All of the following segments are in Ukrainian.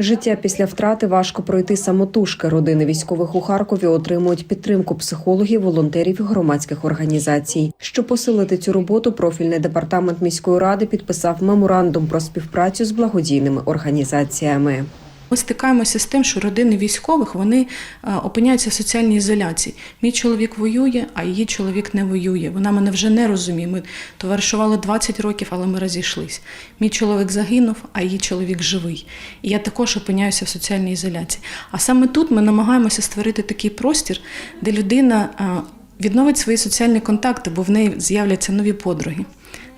Життя після втрати важко пройти самотужки. Родини військових у Харкові отримують підтримку психологів, волонтерів і громадських організацій. Щоб посилити цю роботу, профільний департамент міської ради підписав меморандум про співпрацю з благодійними організаціями. Ми стикаємося з тим, що родини військових вони е, опиняються в соціальній ізоляції. Мій чоловік воює, а її чоловік не воює. Вона мене вже не розуміє. Ми товаришували 20 років, але ми розійшлись. Мій чоловік загинув, а її чоловік живий. І я також опиняюся в соціальній ізоляції. А саме тут ми намагаємося створити такий простір, де людина е, відновить свої соціальні контакти, бо в неї з'являться нові подруги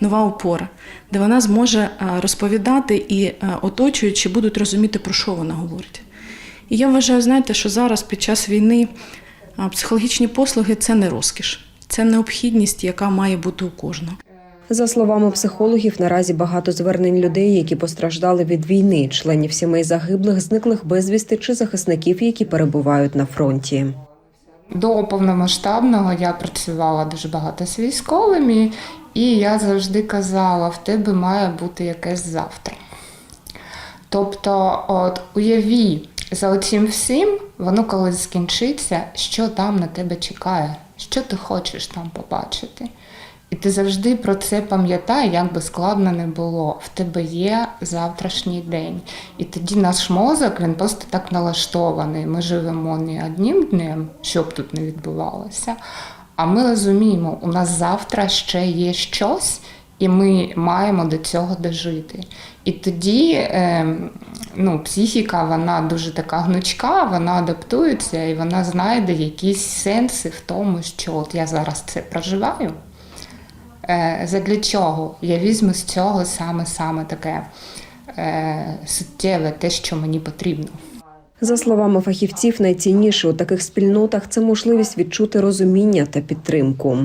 нова опора, де вона зможе е, розповідати і е, оточуючі будуть розуміти, про що вона говорить. І я вважаю, знаєте, що зараз під час війни е, психологічні послуги це не розкіш, це необхідність, яка має бути у кожного. За словами психологів, наразі багато звернень людей, які постраждали від війни, членів сімей загиблих, зниклих безвісти чи захисників, які перебувають на фронті. До повномасштабного я працювала дуже багато з військовими, і я завжди казала, в тебе має бути якесь завтра. Тобто, от уяві, за цим всім, воно колись скінчиться, що там на тебе чекає, що ти хочеш там побачити. І ти завжди про це пам'ятай, як би складно не було. В тебе є завтрашній день. І тоді наш мозок він просто так налаштований. Ми живемо не одним днем, що б тут не відбувалося. А ми розуміємо, у нас завтра ще є щось, і ми маємо до цього дожити. І тоді е, ну, психіка вона дуже така гнучка, вона адаптується і вона знайде якісь сенси в тому, що от я зараз це проживаю. Е, задля чого? Я візьму з цього саме саме таке е, суттєве, те, що мені потрібно. За словами фахівців, найцінніше у таких спільнотах це можливість відчути розуміння та підтримку.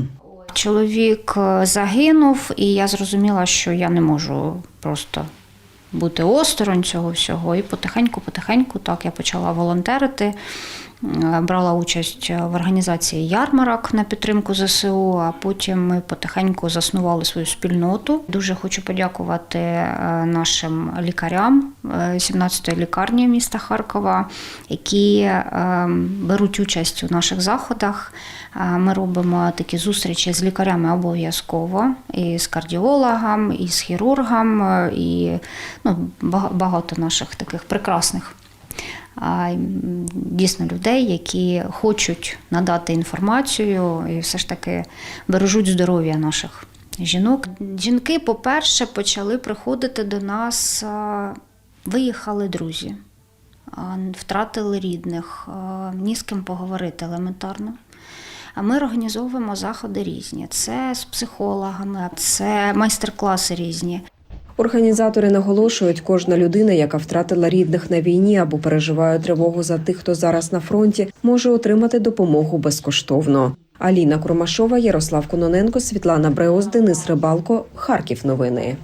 Чоловік е, загинув, і я зрозуміла, що я не можу просто бути осторонь цього всього. І потихеньку-потихеньку так я почала волонтерити. Е, Брала участь в організації ярмарок на підтримку ЗСУ, а потім ми потихеньку заснували свою спільноту. Дуже хочу подякувати е, нашим лікарям е, 17-ї лікарні міста Харкова, які е, беруть участь у наших заходах. Е, Ми робимо такі зустрічі з лікарями обов'язково, і з кардіологом, і з хірургом, е, і ну, багато наших таких прекрасних дійсно людей, які хочуть надати інформацію і все ж таки бережуть здоров'я наших жінок. Жінки, по-перше, почали приходити до нас, виїхали друзі, втратили рідних, ні з ким поговорити елементарно. А ми організовуємо заходи різні. Це з психологами, це майстер-класи різні. Організатори наголошують, кожна людина, яка втратила рідних на війні або переживає тривогу за тих, хто зараз на фронті, може отримати допомогу безкоштовно. Аліна Курмашова, Ярослав Кононенко, Світлана Бреоз, Денис Рибалко. Харків. Новини.